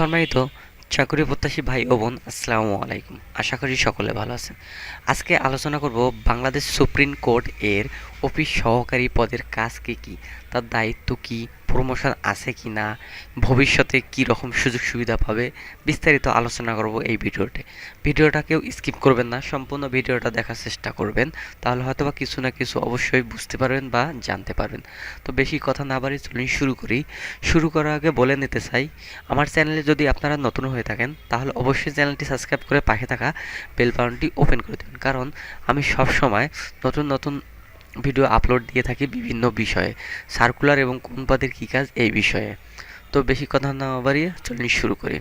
সম্মানিত চাকরি প্রত্যাশী ভাই ও বোন, আসসালামু আলাইকুম। আশা করি সকলে ভালো আছেন। আজকে আলোচনা করব বাংলাদেশ সুপ্রিম কোর্ট এর অফিস সহকারী পদের কাজ কী কী তার দায়িত্ব কী প্রমোশন আছে কি না, ভবিষ্যতে কী রকম সুযোগ সুবিধা পাবে, বিস্তারিত আলোচনা করব এই ভিডিওতে। ভিডিওটা কেউ স্কিপ করবেন না, সম্পূর্ণ ভিডিওটা দেখার চেষ্টা করবেন, তাহলে হয়তো বা কিছু না কিছু অবশ্যই বুঝতে পারবেন বা জানতে পারবেন। তো বেশি কথা না বাড়ি চলুন শুরু করি। শুরু করার আগে বলে নিতে চাই, আমার চ্যানেলে যদি আপনারা নতুন হয়ে থাকেন, তাহলে অবশ্যই চ্যানেলটি সাবস্ক্রাইব করে পাশে থাকা বেল বাটনটি ওপেন করে দেবেন কারণ আমি সব সময় নতুন নতুন ভিডিও আপলোড দিয়ে থাকি বিভিন্ন বিষয়ে। সার্কুলার এবং কোন পদের কী কাজ এই বিষয়ে। তো বেশি কথা না বাড়িয়ে চলুন শুরু করি।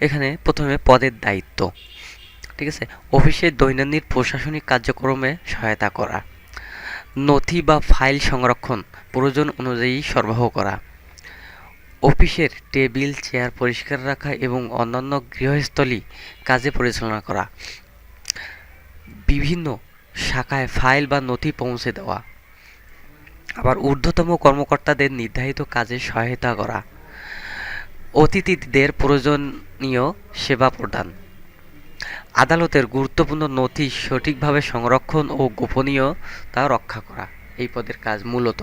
এখানে প্রথমে পদের দায়িত্ব। ঠিক আছে? অফিসের দৈনন্দিন প্রশাসনিক কার্যক্রমে সহায়তা করা। নথি বা ফাইল সংরক্ষণ, প্রয়োজন অনুযায়ী সরবরাহ করা। অফিসের টেবিল, চেয়ার পরিষ্কার রাখা এবং অন্যান্য গৃহস্থলী কাজে পরিচালনা করা। বিভিন্ন শাখায় ফাইল বা নথি পৌঁছে দেওয়া। আবার ঊর্ধ্বতম কর্মকর্তাদের নির্ধারিত কাজে সহায়তা করা। অতিথিদের প্রয়োজনীয় সেবা প্রদান। আদালতের গুরুত্বপূর্ণ নথি সঠিকভাবে সংরক্ষণ ও গোপনীয়তা রক্ষা করা। এই পদের কাজ মূলত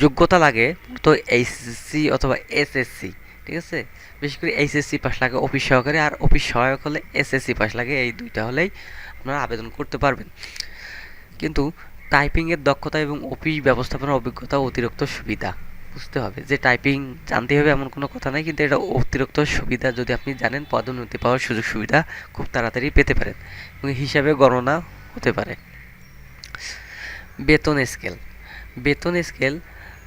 যোগ্যতা লাগে তো এইচএসসি অথবা এসএসসি ঠিক আছে? বিশেষ করে এইচএসসি পাস লাগে, অফিস সহকারে আর অফিস সহায়ক হলে এসএসসি পাস লাগে, এই দুইটা হলেই আপনারা আবেদন করতে পারবেন। কিন্তু টাইপিংয়ের দক্ষতা এবং অফিস ব্যবস্থাপনার অভিজ্ঞতা অতিরিক্ত সুবিধা, বুঝতে হবে। যে টাইপিং জানতে হবে এমন কোনো কথা নাই, কিন্তু এটা অতিরিক্ত সুবিধা যদি আপনি জানেন, পদোন্নতি পাওয়ার সুযোগ সুবিধা খুব তাড়াতাড়ি পেতে পারেন এবং হিসাবে গণনা হতে পারে। বেতন স্কেল বেতন স্কেল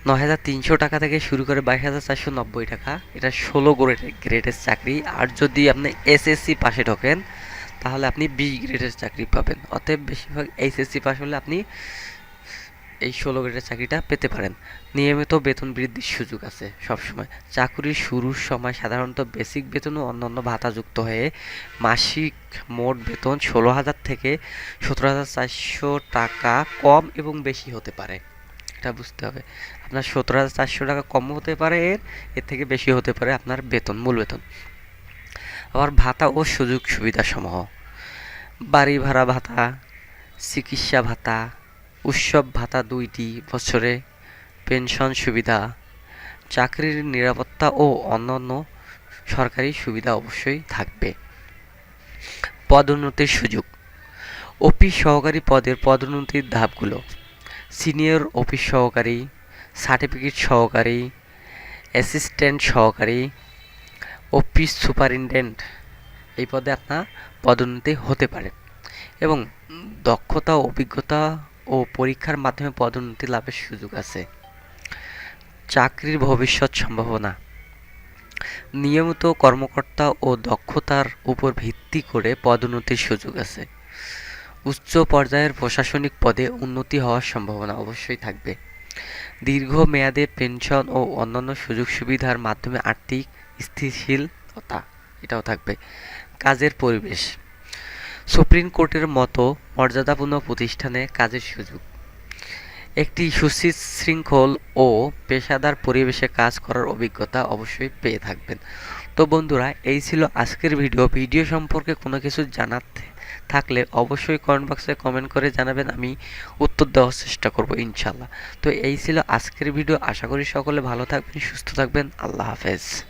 নয় হাজার তিনশো টাকা থেকে শুরু করে বাইশ হাজার চারশো নব্বই টাকা। এটা ষোলো গ্রেডের গ্রেডের চাকরি। আর যদি আপনি এসএসসি পাশে ঢোকেন তাহলে আপনি বি গ্রেডের চাকরি পাবেন। অতএব বেশিরভাগ এইচএসসি পাস হলে আপনি এই ষোলো গ্রেডের চাকরিটা পেতে পারেন। নিয়মিত বেতন বৃদ্ধির সুযোগ আছে সবসময়। চাকরির শুরুর সময় সাধারণত বেসিক বেতন ও অন্যান্য ভাতা যুক্ত হয়ে মাসিক মোট বেতন ষোলো হাজার থেকে সতেরো হাজার চারশো টাকা কম এবং বেশি হতে পারে। এটা বুঝতে হবে। আপনার সতেরো হাজার চারশো টাকা কম হতে পারে এর এর থেকে বেশি হতে পারে আপনার বেতন, মূল বেতন। আবার ভাতা ও সুযোগ সুবিধাসমূহ বাড়ি ভাড়া ভাতা, চিকিৎসা ভাতা, উৎসব ভাতা দুইটি বছরে, পেনশন সুবিধা, চাকরির নিরাপত্তা ও অন্যান্য সরকারি সুবিধা অবশ্যই থাকবে। পদোন্নতির সুযোগ। অফিস সহকারী পদের পদোন্নতির ধাপগুলো। সিনিয়র অফিস সহকারী, সার্টিফিকেট সহকারী, অ্যাসিস্ট্যান্ট সহকারী অফিস সুপারিনটেন্ডেন্ট এই পদে আপনার পদোন্নতি হতে পারে এবং দক্ষতা, অভিজ্ঞতা ও পরীক্ষার মাধ্যমে পদোন্নতি লাভের সুযোগ আছে। চাকরির ভবিষ্যৎ সম্ভাবনা। নিয়মিত কর্মকর্তা ও দক্ষতার উপর ভিত্তি করে পদোন্নতির সুযোগ আছে। উচ্চ পর্যায়ের প্রশাসনিক পদে উন্নতি হওয়ার সম্ভাবনা অবশ্যই থাকবে। দীর্ঘ মেয়াদে পেনশন ও অন্যান্য সুযোগ সুবিধার মাধ্যমে আর্থিক স্থিতিশীলতা, এটাও থাকবে, কাজের পরিবেশ। সুপ্রিম কোর্টের মতো মর্যাদাপূর্ণ প্রতিষ্ঠানে কাজের সুযোগ। একটি সুশৃঙ্খল ও পেশাদার পরিবেশে কাজ করার অভিজ্ঞতা অবশ্যই পেয়ে থাকবেন। তো বন্ধুরা, এই ছিল আজকের ভিডিও। ভিডিও সম্পর্কে কোনো কিছু জানাতে থাকলে অবশ্যই কমেন্ট বক্সে কমেন্ট করে জানাবেন, আমি উত্তর দেওয়ার চেষ্টা করব ইনশাল্লাহ তো এই ছিল আজকের ভিডিও। আশা করি সকলে ভালো থাকবেন, সুস্থ থাকবেন। আল্লাহ হাফেজ।